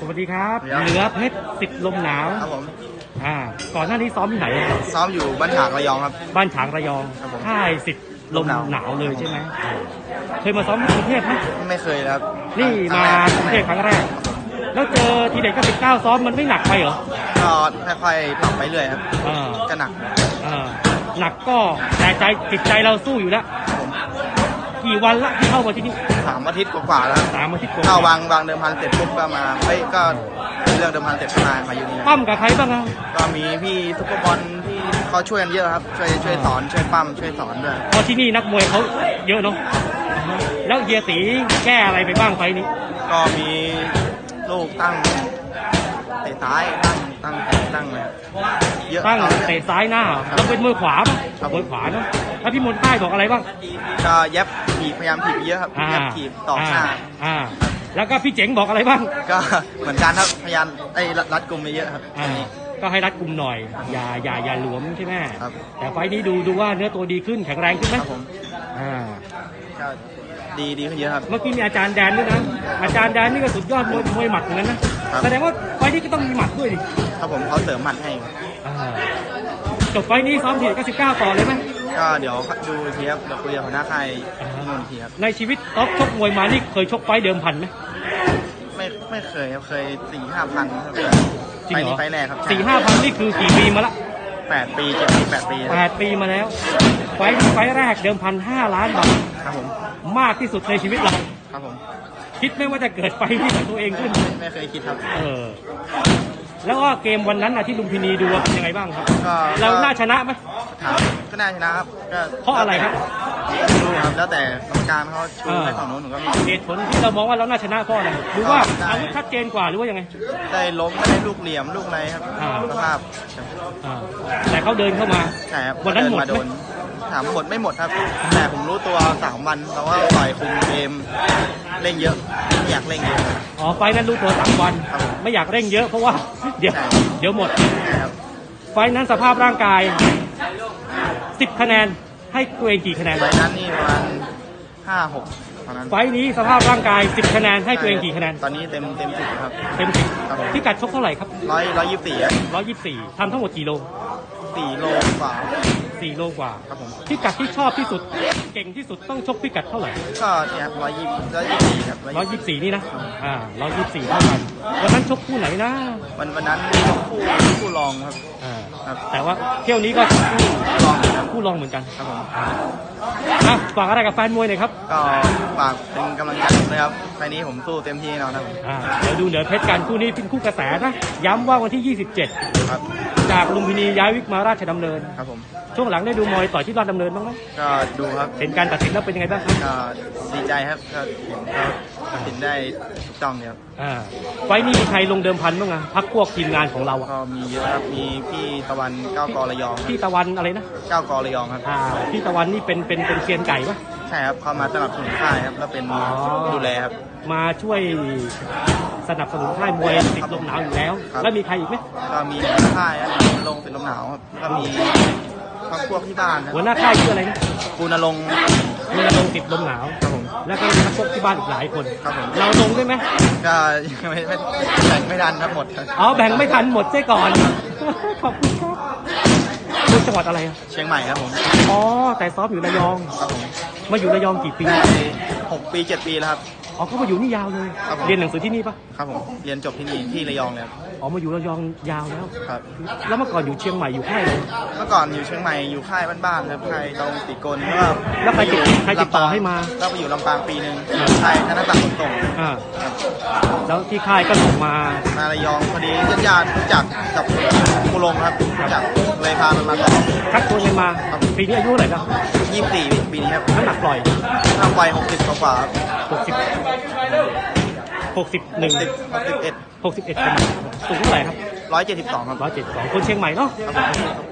สวัสดีครับครับ เหนือเพชรสิทธิ์ลมหนาวครับผมอ่าก่อนหน้านี้ซ้อมที่ไหน ซ้อมอยู่บ้านฉางระยองครับ บ้านฉางระยองครับผมค่ายสิทธิ์ลมหนาวเลยใช่ไหมเคยมาซ้อมที่กรุงเทพไหมไม่เคยเลยครับนี่มาคกรุรั้งงเทแรพกครั้งแรก แล้วเจอทีเด็กก็สิบเก้าซ้อมมันไม่หนักไปเหรอก็ค่อยๆปรับไปเรื่อยครับ อ่าก็หนัก อ่าหนักก็แต่ใจจิตใจเราสู้อยู่แล้วผม กี่วันละที่เข้ามาที่นี่สามอาทิตย์กว่าๆแล้วครับสามอาทิตย์กว่าเข้าวางวางเดิมพันเสร็จปุ๊บก็มาเฮ้ยก็เรื่องเดิมพันเสร็จมามาอยู่นี่ปั้มกับใครบ้างอะก็มีพี่ซุปเปอร์บอลที่เขาช่วยกันเยอะครับช่วยช่วยสอนช่วยปั้มช่วยสอนด้วยเพราะที่นี่นักมวยเขาเยอะเนาะแล้วเฮียตีแก้อะไรไปบ้างไฟล์นี้ ก็มีลูกตั้งเตะซ้ายตั้งตั้งตั้งเลยเยอะตั้งครับ เตะซ้ายหน้าเราเป็นมือขวาปะครับ มือขวาเนาะแล้วพี่มนต์ใต้บอกอะไรบ้าง ก็เย็บ ถีบพยายามถีบเยอะครับเย็บถีบต่อหน้าอ่า แล้วก็พี่เจ๋งบอกอะไรบ้างก็เหมือนกันครับพยายามไอ้รัดรัดกลุ่มไปเยอะครับอ่าก็ให้รัดกุมหน่อย อย่าอย่าอย่าหลวมใช่ไหมครับแต่ไฟล์นี้ดูดูว่าเนื้อตัวดีขึ้นแข็งแรงขึ้นไหมครับผม อ่า ก็ดีดีขึ้นเยอะครับ เมื่อกี้มีอาจารย์แดนด้วยนะ อาจารย์แดนนี่ก็สุดยอดมวยมวยหมัดเหมือนกันนะครับ แสดงว่าไฟล์นี้ก็ต้องมีหมัดด้วยดิ ครับผมเขาเสริมหมัดให้ อ่า จบไฟล์นี้ซ้อมทีก็สิบเก้าต่อเลยไหมก็เดี๋ยวดูอีกทีครับเดี๋ยวคุยกับหัวหน้าค่ายที่นู่นอีกทีครับในชีวิตท็อปชกมวยมานี่เคยชกไฟล์เดิมพันไหมไม่ไม่เคยครับเคยสี่ห้าพันครับจริงไปเหรนี้อไปแรกครับสี่ห้าพันนี่คือกี่ปีมาละแปดปีเจ็ดปีแปดปีแปดปีมาแล้ว ไฟล์นี้ไฟล์แรกเดิมพันห้าล้านบาทครับผมมากที่สุดในชีวิตเราครับผมคิดไหม่ว่าจะเกิดไฟล์นี้กับตัวเองขึ้น ไม่เคยคิดครับ เออ แล้วก็เกมวันนั้นนะที่ลุมพินีดูเป็นยังไงบ้างครับ ก็เราน่าชนะไหม ถามก็น่าชนะครับก็เพราะอะไรครับ ไม่รู้ครับแล้วแต่กรรมการเขาชูให้ฝั่งโน้นหนูก็มีเหตุผลที่เรามองว่าเราน่าชนะเพราะอะไรหรือว่าอาวุธชัดเจนกว่าหรือว่ายังไง ได้ล้มได้ลูกเหลี่ยมลูกอะไรครับอ่า สภาพอ่าแต่เขาเดินเข้ามา ใช่ครับวันนั้นหมดเาโดน ถามหมดไม่หมดครับ แต่ผมรู้ตัวสามวันเราว่าต่อยคุมเกมเร่งเยอะไม่อยากเร่งเยอะ อ๋อไฟล์นั้นรู้ตัวสามวันครับผมไม่อยากเร่งเยอะเพราะว่า เดี๋ยวใช่ เดี๋ยวหมดใช่ครับไฟล์นั้นสภาพร่างกาย 10 คะแนนให้ตัวเองกี่คะแนน ไฟนั้นนี่ประมาณห้าหกตอนนั้นไฟล์นี้สภาพร่างกาย 10 คะแนนให้ตัวเองกี่คะแนนตอนนี้เต็มเต็มสิบครับ เต็มสิบครับผม พิกัดชกเท่าไหร่ครับ ร้อยร้อยยี่สิบสี่124ทำทั้งหมดกี่โล สี่โลกว่า4 โลกว่าครับผมพิกัดที่ชอบที่สุด เก่งที่สุดต้องชกพิกัดเท่าไหร่ก็เนี่ยครับร้อยยี่ร้อยยี่สี่ครับ124 124นี่นะอ่า124เท่ากันวันนั้นชกคู่ไหนนะวันวันนั้นคู่คู่รองครับอ่าครับแต่ว่าเที่ยวนี้ก็ชกคู่คู่รองครับคู่รองเหมือนกันครับผมอะฝากอะไรกับแฟนมวยหน่อยครับก็ฝากเป็นกำลังใจผมด้วยครับไฟล์นี้ผมสู้เต็มที่แน่นอนครับอ่าเดี๋ยวดูเหนือเพชรกันคู่นี้เป็นคู่กระแสนะย้ำว่าวันที่ 27 ครับ จากลุมพินีย้ายวิกมาราชดำเนิน ครับผม ช่วงหลังได้ดูมวยต่อยที่ราชดำเนินบ้างไหมก็ดูครับเห็นการตัดสินแล้วเป็นยังไงบ้างครับก็ดีใจครับก็ก็ตัดสินได้ถูกต้องเนี่ยครับอ่าไฟล์นี้มีใครลงเดิมพันบ้างอะพักพวกทีมงานของเราอะก็มีเยอะครับมีพี่ตะวันเก้ากอระยองครับพี่ตะวันอะไรนะเก้ากอระยองครับอ่าพี่ตะวันนี่เป็นเป็นเป็นเซียนไก่ปะ ใช่ครับเขามาสนับสนุนค่ายครับแล้วเป็นอ๋อดูแลครับ มาช่วยสนับสนุนค่ายมวยติดลมหนาวอยู่แล้ว ครับ แล้วมีใครอีกไหมก็มีค่ายครับลงเป็นลมหนาวครับแล้วก็มีครอบครัวที่บ้านครับหัวหน้าค่ายชื่ออะไรนะปูนรงค์มีระดงติดลมหนาว ครับผม แล้วก็มีนักชกที่บ้านอีกหลายคน ครับผม เราลงด้วยไหมก็ยังไม่ไม่แบ่งไม่ทันครับหมดครับอ๋อแบ่งไม่ทันหมดเสียก่อน ขอบคุณครับคุณจังหวัดอะไรอะเชียงใหม่ครับผม อ๋อ แต่ซ้อมอยู่ระยอง ครับผม มาอยู่ระยองกี่ปีหกปีเจ็ดปีแล้วครับอ๋อเขามาอยู่นี่ยาวเลย ครับผม เรียนหนังสือที่นี่ปะครับผมเรียนจบที่นี่ที่ระยองเลยครับอ๋อมาอยู่ระยองยาวแล้ว ครับแล้วเมื่อก่อนอยู่เชียงใหม่อยู่ค่ายเลย เมื่อก่อนอยู่เชียงใหม่อยู่ค่ายบ้านๆครับค่ายตรงติกลแล้วก็แล้วใครติดใครติดต่อให้มาแล้วไปอยู่ลำปางปีหนึ่งค่ายธนศักดิ์ขนส่งอ่าแล้วที่ค่ายก็ส่งมา มาระยองพอดีญาติๆรู้จักกับครูลงครับรู้จักเลย พามันมาต่อคัดตัวเงินมา ปีนี้อายุเท่าไหร่แล้วยี่สิบสี่ปีนี้ครับน้ำหนักปล่อยทำไปหกสิบกว่าหกสิบหกสิบหหนึ่กงสิบหกสิบเอ็ดหกสิบเอ็ดสูงเท่าไหร่ครับร้อยเจ็ดสิบสองครับร้อยเจ็ดสองคนเชียงใหม่เนาะครับผม